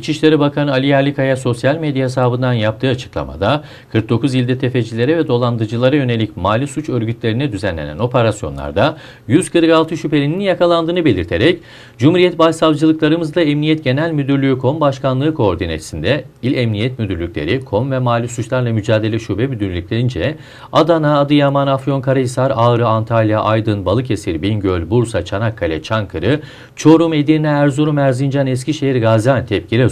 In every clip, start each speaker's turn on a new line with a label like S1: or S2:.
S1: İçişleri Bakanı Ali Yerlikaya sosyal medya hesabından yaptığı açıklamada 49 ilde tefecilere ve dolandırıcılara yönelik mali suç örgütlerine düzenlenen operasyonlarda 146 şüphelinin yakalandığını belirterek Cumhuriyet Başsavcılıklarımızla Emniyet Genel Müdürlüğü Kom Başkanlığı koordinesinde İl Emniyet Müdürlükleri, Kom ve Mali Suçlarla Mücadele Şube Müdürlüklerince Adana, Adıyaman, Afyonkarahisar, Ağrı, Antalya, Aydın, Balıkesir, Bingöl, Bursa, Çanakkale, Çankırı, Çorum, Edirne, Erzurum, Erzincan, Eskişehir, Gaziantep, Giresun,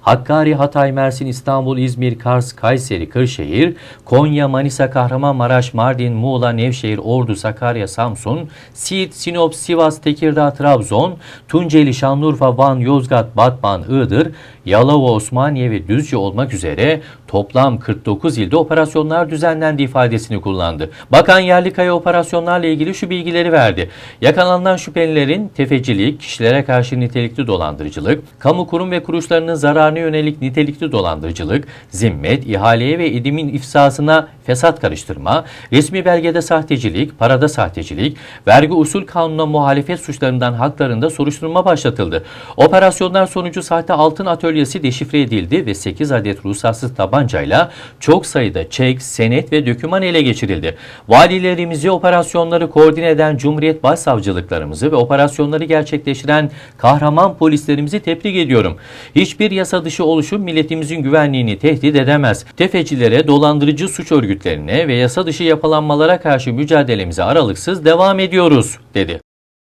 S1: Hakkari, Hatay, Mersin, İstanbul, İzmir, Kars, Kayseri, Kırşehir, Konya, Manisa, Kahramanmaraş, Mardin, Muğla, Nevşehir, Ordu, Sakarya, Samsun, Siirt, Sinop, Sivas, Tekirdağ, Trabzon, Tunceli, Şanlıurfa, Van, Yozgat, Batman, Iğdır, Yalova, Osmaniye ve Düzce olmak üzere toplam 49 ilde operasyonlar düzenlendi ifadesini kullandı. Bakan Yerlikaya operasyonlarla ilgili şu bilgileri verdi. Yakalanan şüphelilerin tefecilik, kişilere karşı nitelikli dolandırıcılık, kamu kurum ve kuruluşlarının zararına yönelik nitelikli dolandırıcılık, zimmet, ihaleye ve edimin ifsasına fesat karıştırma, resmi belgede sahtecilik, parada sahtecilik, vergi usul kanununa muhalefet suçlarından haklarında soruşturma başlatıldı. Operasyonlar sonucu sahte altın atölyesi deşifre edildi ve 8 adet ruhsatsız tabancayla çok sayıda çek, senet ve döküman ele geçirildi. Valilerimizi operasyonları koordine eden Cumhuriyet Başsavcılıklarımızı ve operasyonları gerçekleştiren kahraman polislerimizi tebrik ediyorum. Hiçbir yasa dışı oluşum milletimizin güvenliğini tehdit edemez. Tefecilere, dolandırıcı suç örgütlerine ve yasa dışı yapılanmalara karşı mücadelemize aralıksız devam ediyoruz, dedi.